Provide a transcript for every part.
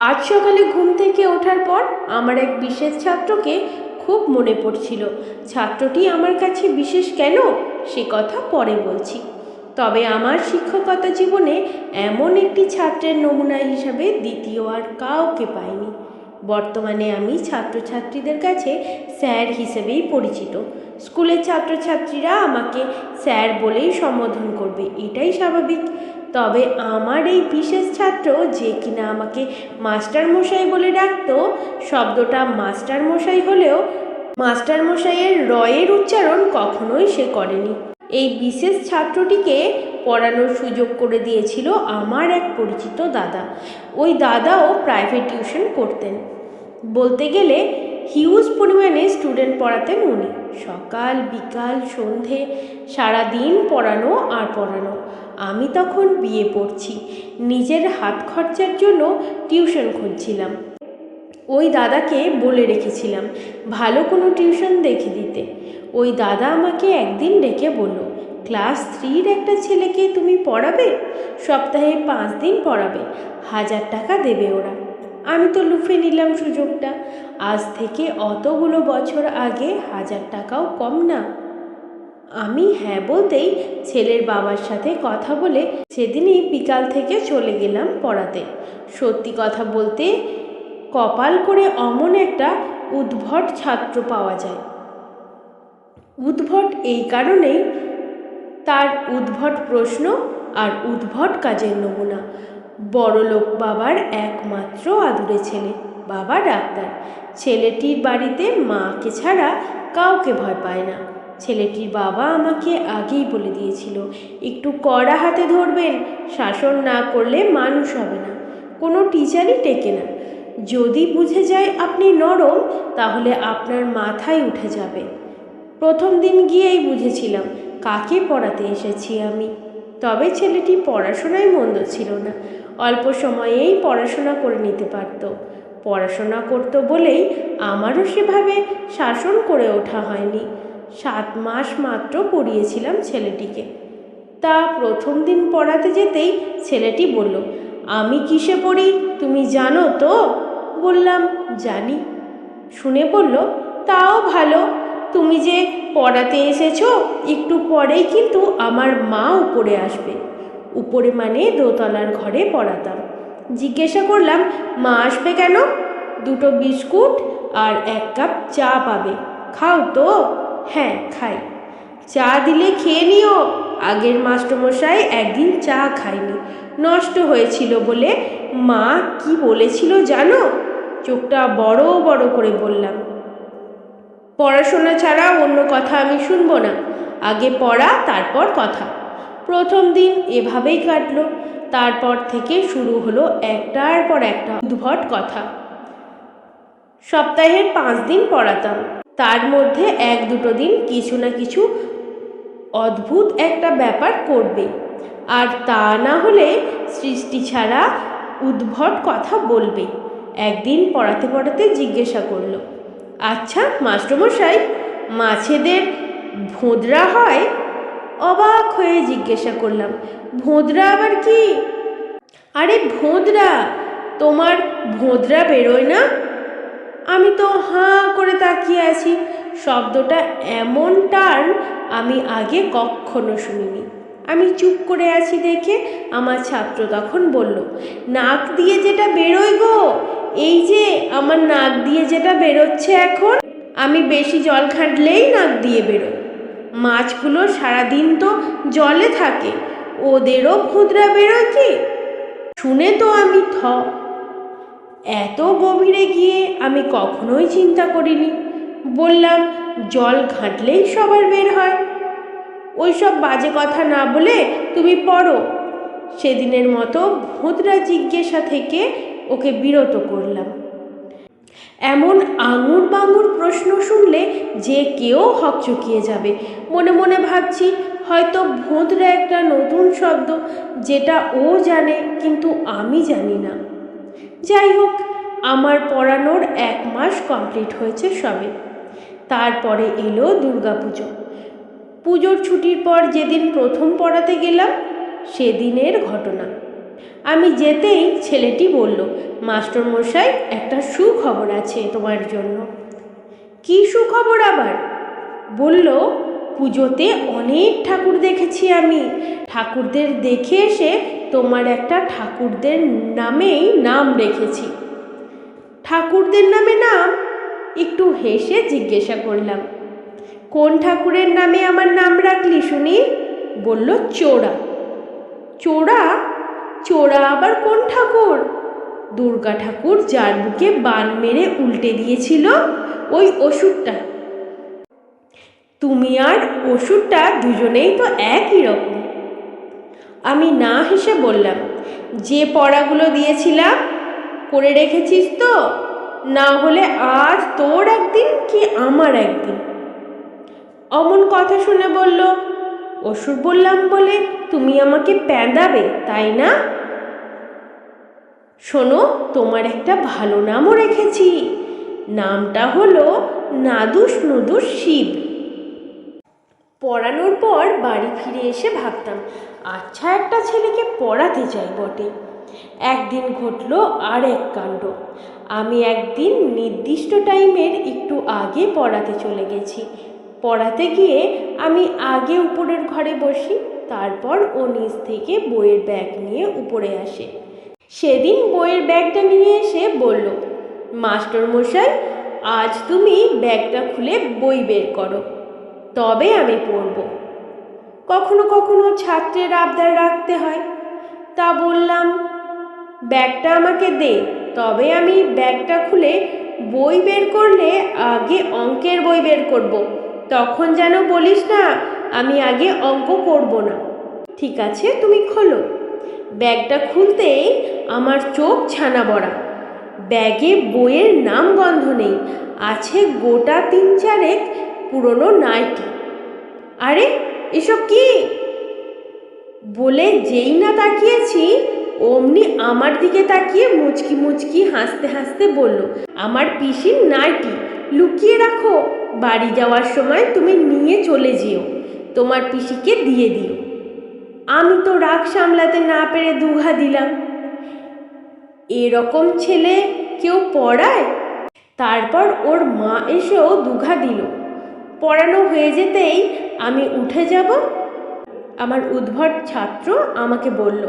আজ সকালে ঘুম থেকে ওঠার পর আমার এক বিশেষ ছাত্রকে খুব মনে পড়ছিল। ছাত্রটি আমার কাছে বিশেষ কেন? সে কথা পরে বলছি। তবে আমার শিক্ষকতা জীবনে এমন একটি ছাত্রের নমুনা হিসাবে দ্বিতীয় আর কাউকে পাইনি। বর্তমানে আমি ছাত্রছাত্রীদের কাছে স্যার হিসেবেই পরিচিত। স্কুলের ছাত্রছাত্রীরা আমাকে স্যার বলেই সম্বোধন করবে, এটাই স্বাভাবিক। তবে আমার এই বিশেষ ছাত্র যে কিনা আমাকে মাস্টার মশাই বলে ডাকতো, শব্দটা মাস্টার মশাই হলেও মাস্টার মশাইয়ের রয়ের উচ্চারণ কখনোই সে করেনি। এই বিশেষ ছাত্রটিকে পড়ানোর সুযোগ করে দিয়েছিল আমার এক পরিচিত দাদা। ওই দাদাও প্রাইভেট টিউশন করতেন। বলতে গেলে হিউজ পরিমাণে স্টুডেন্ট পড়াতেন উনি। সকাল, বিকাল, সন্ধে সারা দিন পড়ানো আর পড়ানো। আমি তখন বিয়ে পড়ছি। নিজের হাত খরচার জন্য টিউশন খুঁজছিলাম। ওই দাদাকে বলে রেখেছিলাম, ভালো কোনো টিউশন দেখে দিতে। ওই দাদা আমাকে একদিন ডেকে বলল, ক্লাস থ্রির একটা ছেলেকে তুমি পড়াবে? সপ্তাহে পাঁচ দিন পড়াবে। হাজার টাকা দেবে ওরা। আমি তো লুফে নিলাম সুযোগটা। আজ থেকে অতগুলো বছর আগে হাজার টাকাও কম না। আমি হ্যাঁ বলতেই ছেলের বাবার সাথে কথা বলে সেদিনই বিকাল থেকে চলে গেলাম পড়াতে। সত্যি কথা বলতে কপাল করে অমন একটা উদ্ভট ছাত্র পাওয়া যায়। উদ্ভট এই কারণেই তার উদ্ভট প্রশ্ন আর উদ্ভট কাজের নমুনা। বড়লোক বাবার একমাত্র আদুরে ছেলে, বাবা ডাক্তার। ছেলেটির বাড়িতে মাকে ছাড়া কাউকে ভয় পায় না। ছেলেটির বাবা আমাকে আগেই বলে দিয়েছিল, একটু কড়া হাতে ধরবেন শাসন না করলে মানুষ হবে না, কোনো টিচারই টেকে না। যদি বুঝে যায় আপনি নরম, তাহলে আপনার মাথায় উঠে যাবে। প্রথম দিন গিয়েই বুঝেছিলাম, কাকে পড়াতে এসেছি আমি। তবে ছেলেটি পড়াশোনায় মন্দ ছিল না, অল্প সময়েই পড়াশোনা করে নিতে পারত। পড়াশোনা করতো বলেই আমারও সেভাবে শাসন করে ওঠা হয়নি। সাত মাস মাত্র পড়িয়েছিলাম ছেলেটিকে। তা প্রথম দিন পড়াতে যেতেই ছেলেটি বলল, আমি কিসে পড়ি? তুমি জানো তো? বললাম, জানি। শুনে বলল, তাও ভালো। তুমি যে পড়াতে এসেছ, একটু পরেই কিন্তু আমার মা উপরে আসবে। উপরে মানে দোতলার ঘরে পড়াতাম। জিজ্ঞাসা করলাম, মা আসবে কেন? দুটো বিস্কুট আর এক কাপ চা পাবে। খাও তো। হ্যাঁ খাই। চা দিলে খেয়ে নিও। আগের মাস্টারমশাই একদিন চা খায়নি। নষ্ট হয়েছিল বলে মা কি বলেছিল জানো? চোখটা বড় বড় করে বললাম। পড়াশোনা ছাড়া অন্য কথা আমি শুনব না। আগে পড়া, তারপর কথা। প্রথম দিন এভাবেই কাটলো। তারপর থেকে শুরু হলো একটার পর একটা উদ্ভট কথা। সপ্তাহের পাঁচ দিন পড়াতাম। তার মধ্যে এক দুটো দিন কিছু না কিছু অদ্ভুত একটা ব্যাপার করবে। আর তা না হলে সৃষ্টি ছাড়া উদ্ভট কথা বলবে। একদিন পড়াতে পড়াতে জিজ্ঞাসা করল আচ্ছা মাস্টারমশাই, মাছেদের ভোঁদরা হয়? অবাক হয়ে জিজ্ঞাসা করলাম ভোঁদরা আবার কি? আরে ভোঁদরা তোমার ভোঁদরা বেরোয় না? আমি তো হাঁ করে তাকিয়ে আছি। শব্দটা এমন টার্ন আমি আগে কখনো শুনিনি। আমি চুপ করে আছি দেখে আমার ছাত্র তখন বলল, নাক দিয়ে যেটা বেরোয় গো, এই যে আমার নাক দিয়ে যেটা বেরোচ্ছে এখন, আমি বেশি জল ঘাঁটলেই নাক দিয়ে বেরোয়। মাছগুলো সারাদিন তো জলে থাকে, ওদেরও ভুদ্রা বেরোয় কি? শুনে তো আমি থ এত গভীরে গিয়ে আমি কখনোই চিন্তা করিনি। বললাম, জল ঘাঁটলেই সবার বের হয়। ওইসব বাজে কথা না বলে তুমি পড়ো। সেদিনের মতো ভূতরা জিজ্ঞাসা থেকে ওকে বিরত করলাম। এমন আঙুর বাঙুর প্রশ্ন শুনলে যে কেউ হকচকিয়ে যাবে। মনে মনে ভাবছি, হয়তো ভূতরা একটা নতুন শব্দ, যেটা ও জানে কিন্তু আমি জানি না। যাই হোক আমার পড়ানোর এক মাস কমপ্লিট হয়েছে সবে। তারপরে এলো দুর্গাপুজো। পুজোর ছুটির পর যেদিন প্রথম পড়াতে গেলাম, সেদিনের ঘটনা। আমি যেতেই ছেলেটি বলল মাস্টার মশাই একটা সুখবর আছে তোমার জন্য। কী সুখবর আবার? বলল পুজোতে অনেক ঠাকুর দেখেছি আমি। ঠাকুরদের দেখে এসে তোমার একটা ঠাকুরদের নামেই নাম রেখেছি। ঠাকুরদের নামে নাম? একটু হেসে জিজ্ঞাসা করলাম। কোন ঠাকুরের নামে আমার নাম রাখলি শুনি? বলল, চোরা। চোরা? চোরা আবার কোন ঠাকুর? দুর্গা ঠাকুর যার বুকে বান মেরে উল্টে দিয়েছিল ওই ওষুধটা তুমি আর ওষুধটা দুজনেই তো একই রকম। আমি না হেসে বললাম, যে পড়াগুলো দিয়েছিলাম, করে রেখেছিস তো? না হলে আজ তোর একদিন কি আমার একদিন? অমন কথা শুনে বলল অসুর বললাম বলে তুমি আমাকে প্যাঁদাবে তাই না? শোনো, তোমার একটা ভালো নামও রেখেছি, নামটা হলো নাদুস নুদুস শিব। পড়ানোর পর বাড়ি ফিরে এসে ভাবতাম আচ্ছা একটা ছেলেকে পড়াতে চাই বটে। একদিন ঘটলো আর এক কাণ্ড। আমি একদিন নির্দিষ্ট টাইমের একটু আগে পড়াতে চলে গেছি। পড়াতে গিয়ে আমি আগে উপরের ঘরে বসি, তারপর ও নিচ থেকে বইয়ের ব্যাগ নিয়ে উপরে আসে। সেদিন বইয়ের ব্যাগটা নিয়ে এসে বলল মাস্টার মশাই আজ তুমি ব্যাগটা খুলে বই বের করো। তবে আমি পড়ব। কখনো কখনো ছাত্রের আবদার রাখতে হয়। তা বললাম, ব্যাগটা আমাকে দে, তবে আমি ব্যাগটা খুলে বই বের করলে আগে অঙ্কের বই বের করব। তখন যেন বলিস না, আমি আগে অঙ্ক করব না। ঠিক আছে, তুমি খোলো। ব্যাগটা খুলতেই আমার চোখ ছানা বড়া। ব্যাগে বইয়ের নাম গন্ধ নেই, আছে গোটা তিন চারেক পুরনো নাইটি। আরে, এসব কি? বলে যেই না তাকিয়েছি, অমনি আমার দিকে তাকিয়ে মুচকি মুচকি হাসতে হাসতে বলল, আমার পিসির নাইটি, লুকিয়ে রাখো। বাড়ি যাওয়ার সময় তুমি নিয়ে চলে যেও। তোমার পিসিকে দিয়ে দিও। আমি তো রাগ সামলাতে না পেরে দুঘা দিলাম। এরকম ছেলে কেউ পড়ায়? তারপর ওর মা এসেও দুঘা দিল। পড়ানো হয়ে যেতেই আমি উঠে যাব। আমার উদ্ভট ছাত্র আমাকে বলল,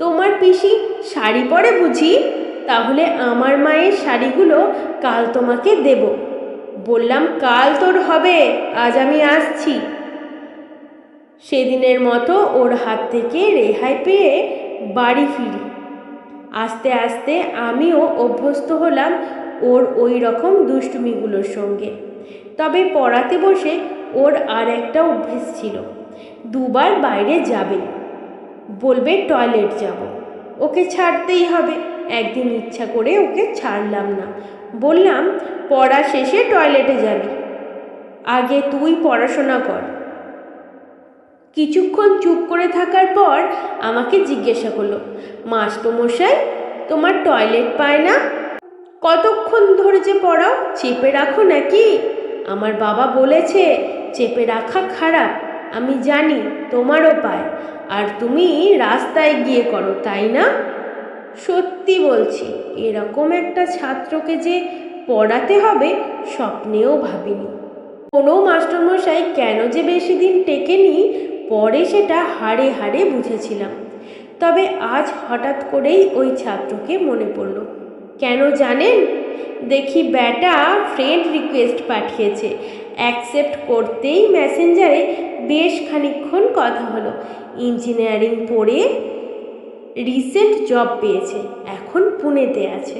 তোমার পিসি শাড়ি পরে বুঝি? তাহলে আমার মায়ের শাড়িগুলো কাল তোমাকে দেব। বললাম, কাল তোর হবে, আজ আমি আসছি। সেদিনের মতো ওর হাত থেকে রেহাই পেয়ে বাড়ি ফিরি। আস্তে আস্তে আমিও অভ্যস্ত হলাম ওর ওই রকম দুষ্টুমিগুলোর সঙ্গে। তবে পড়াতে বসে ওর আর একটা অভ্যেস ছিল। দুবার বাইরে যাবে। বলবে, টয়লেট যাব। ওকে ছাড়তেই হবে। একদিন ইচ্ছা করে ওকে ছাড়লাম না। বললাম, পড়া শেষে টয়লেটে যাবি। আগে তুই পড়াশোনা কর। কিছুক্ষণ চুপ করে থাকার পর আমাকে জিজ্ঞাসা করল মাস্টমশাই তোমার টয়লেট পায় না? কতক্ষণ ধরে যে পড়াও? চেপে রাখো নাকি? আমার বাবা বলেছে, চেপে রাখা খারাপ, আমি জানি তোমারও পায় আর তুমি রাস্তায় গিয়ে করো, তাই না? সত্যি বলছি, এরকম একটা ছাত্রকে যে পড়াতে হবে, স্বপ্নেও ভাবিনি। কোনো মাস্টারমশাই কেন যে বেশি দিন টেকেনি, পরে সেটা হাড়ে হাড়ে বুঝেছিলাম। তবে আজ হঠাৎ করেই ওই ছাত্রকে মনে পড়ল। কেন জানেন দেখি ব্যাটা ফ্রেন্ড রিকোয়েস্ট পাঠিয়েছে। অ্যাকসেপ্ট করতেই ম্যাসেঞ্জারে বেশ খানিক্ষণ কথা হলো। ইঞ্জিনিয়ারিং পড়ে রিসেন্ট জব পেয়েছে। এখন পুনেতে আছে।